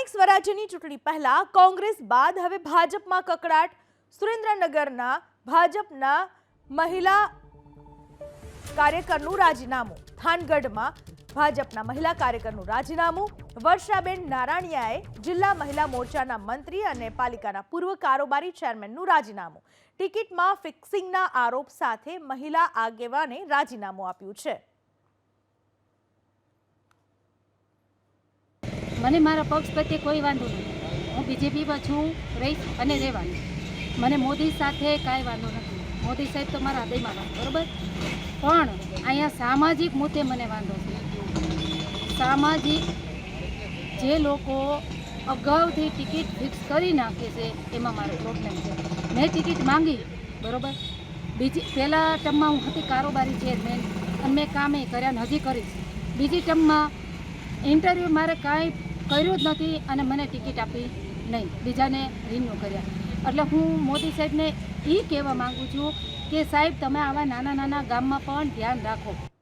સ્થાનિક સ્વરાજ્યની ચૂંટણી પહેલા કોંગ્રેસ બાદ હવે ભાજપમાં કકડાટ. સુરેન્દ્રનગરના ભાજપના મહિલા કાર્યકરનું રાજીનામું. થાનગઢમાં ભાજપના મહિલા કાર્યકરનું રાજીનામું. વર્ષાબેન નારાયણિયાએ જિલ્લા મહિલા મોરચાના મંત્રી અને પાલિકાના પૂર્વ કારોબારી ચેરમેનનું રાજીનામું. ટિકિટમાં ફિક્સિંગના આરોપ સાથે મહિલા આગેવાને રાજીનામું આપ્યું છે. મને મારા પક્ષ પ્રત્યે કોઈ વાંધો નથી. હું બીજેપીમાં છું, રહીશ અને રહેવાની. મને મોદી સાથે કાંઈ વાંધો નથી. મોદી સાહેબ તો મારા હૃદયમાં વાત, બરોબર? પણ અહીંયા સામાજિક મુદ્દે મને વાંધો છે. સામાજિક જે લોકો અગાઉથી ટિકિટ ફિક્સ કરી નાખે છે, એમાં મારો પ્રોબ્લેમ છે. મેં ટિકિટ માંગી, બરાબર? બીજી, પહેલાં ટર્મમાં હું હતી કારોબારી ચેરમેન, અને મેં કામે કર્યા ને હજી કરીશ. બીજી ટર્મમાં ઇન્ટરવ્યૂ મારે કાંઈ કર્યું જ નથી અને મને ટિકિટ આપી નહીં. બીજાને રિન્યૂ કર્યા. એટલે હું મોદી સાહેબને એ કહેવા માગું છું કે સાહેબ, તમે આવા નાના નાના ગામમાં પણ ધ્યાન રાખો.